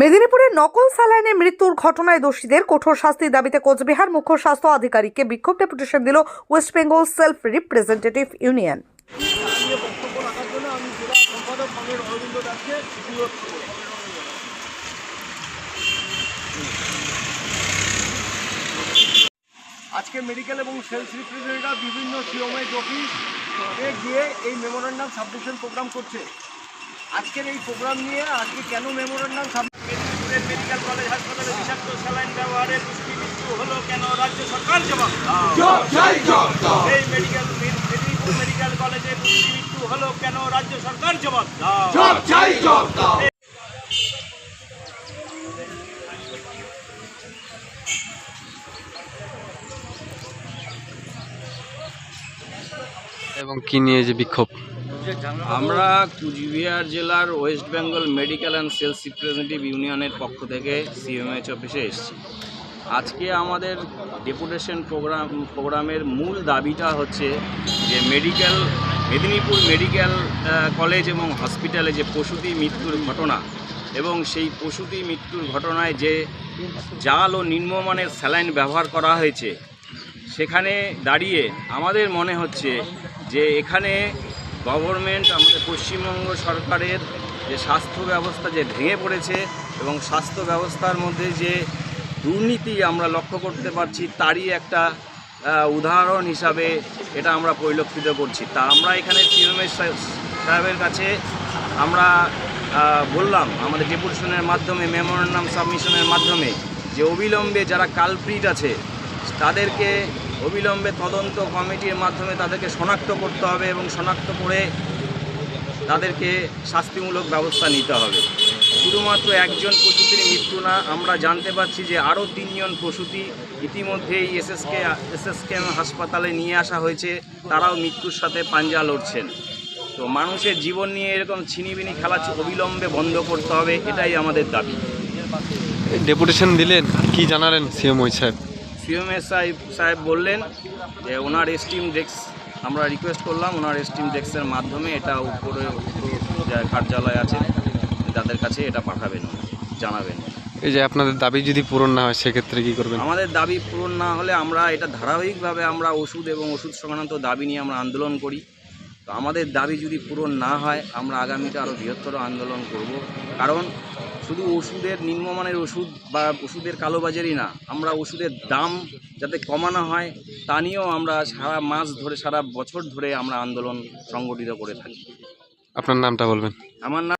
মেদিনীপুরে নকল স্যালাইনে মৃত্যুর ঘটনায় দোষীদের কঠোর শাস্তির দাবিতে কোচবিহার মুখ্য স্বাস্থ্য আধিকারিককে বিক্ষোভ ডেপুটেশন দিল West Bengal self representative union. আজকে মেডিকেল এবং সেলস রিপ্রেজেন্টেটিভ বিভিন্ন সিওমএইচ অফিস গিয়ে এই মেমোরেন্ডাম সাবমিশন প্রোগ্রাম করছে। আজকের এই প্রোগ্রাম নিয়ে আজকে কেন মেমোরেন্ডাম মেডিকেল কলেজ হাসপাতালে বিষাক্ত স্যালাইন ব্যবহারে দুষ্টি মৃত্যু হলো কেন? রাজ্য সরকার জবাব এই মেডিকেল মেদিনীপুর মেডিকেল কলেজে হলো কেন? রাজ্য সরকার জবাব দাও। এবং কি নিয়ে যে বিক্ষোভ? আমরা কুচবিহার জেলার West Bengal medical and sales representative ইউনিয়নের পক্ষ থেকে সিএমএইচ অফিসে এসেছি। আজকে আমাদের ডেপুটেশন প্রোগ্রাম, প্রোগ্রামের মূল দাবিটা হচ্ছে যে মেডিকেল, মেদিনীপুর মেডিকেল কলেজ এবং হসপিটালে যে প্রসূতি মৃত্যুর ঘটনা এবং সেই প্রসূতি মৃত্যুর ঘটনায় যে জাল ও নিম্নমানের স্যালাইন ব্যবহার করা হয়েছে, সেখানে দাঁড়িয়ে আমাদের মনে হচ্ছে যে এখানে গভর্নমেন্ট, আমাদের পশ্চিমবঙ্গ সরকারের যে স্বাস্থ্য ব্যবস্থা যে ভেঙে পড়েছে এবং স্বাস্থ্য ব্যবস্থার মধ্যে যে দুর্নীতি আমরা লক্ষ্য করতে পারছি, তারই একটা উদাহরণ হিসাবে এটা আমরা পরিলক্ষিত করছি। তা আমরা এখানে সিএমএস সাহেবের কাছে আমরা বললাম আমাদের ডেপুটেশনের মাধ্যমে, মেমোরেন্ডাম সাবমিশনের মাধ্যমে যে অবিলম্বে যারা কালপ্রিট আছে, তাদেরকে অবিলম্বে তদন্ত কমিটির মাধ্যমে তাদেরকে শনাক্ত করতে হবে এবং শনাক্ত করে তাদেরকে শাস্তিমূলক ব্যবস্থা নিতে হবে। শুধুমাত্র একজন প্রসূতির মৃত্যু না, আমরা জানতে পারছি যে আরও তিনজন প্রসূতি ইতিমধ্যেই এসএসকে এসএসকে হাসপাতালে নিয়ে আসা হয়েছে। তারাও মৃত্যুর সাথে পাঞ্জা লড়ছেন। তো মানুষের জীবন নিয়ে এরকম ছিনিবিনি খেলা অবিলম্বে বন্ধ করতে হবে, এটাই আমাদের দাবি। ডেপুটেশন দিলেন, কি জানালেন সিএম ওই সাহেব? সিএমএস সাহেব সাহেব বললেন যে ওনার এসটিম ডেস্ক আমরা রিকোয়েস্ট করলাম ওনার এসটিম ডেস্কের মাধ্যমে এটা উপরে উপর কার্যালয় আছে তাদের কাছে এটা পাঠাবেন জানাবেন। এই যে আপনাদের দাবি যদি পূরণ না হয় সেক্ষেত্রে কী করবেন? আমাদের দাবি পূরণ না হলে আমরা এটা ধারাবাহিকভাবে আমরা ওষুধ এবং ওষুধ সংক্রান্ত দাবি নিয়ে আমরা আন্দোলন করি। তো আমাদের দাবি যদি পূরণ না হয় আমরা আগামীতে আরও বৃহত্তর আন্দোলন করব। কারণ শুধু ওষুধের নিম্নমানের ওষুধ বা ওষুধের কালোবাজারি না আমরা ওষুধের দাম যাতে কমানো হয় তা নিয়েও আমরা সারা মাস ধরে সারা বছর ধরে আমরা আন্দোলন সংগঠিত করে থাকি। আপনার নামটা বলবেন। আমার নাম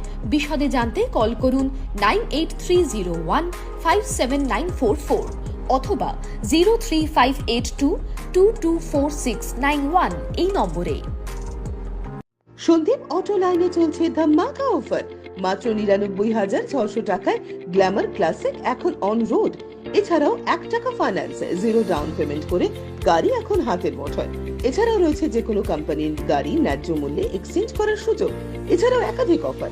বিশদে জানতে কল করুন nine eight three zero one five seven nine four four অথবা zero three five eight two two two four six nine one এই নম্বরে। সন্দীপ অটো লাইনে চলছে ধামাকা অফার মাত্র নিরানব্বই হাজার ছশো টাকায় গ্ল্যামার ক্লাসিক এখন অন রোড এছাড়াও এক টাকা ফাইন্যান্স জিরো ডাউন পেমেন্ট করে গাড়ি এখন হাতের মুঠোয়। এছাড়াও রয়েছে যে কোনো কোম্পানির গাড়ি ন্যায্য মূল্যে এক্সচেঞ্জ করার সুযোগ। এছাড়াও একাধিক অফার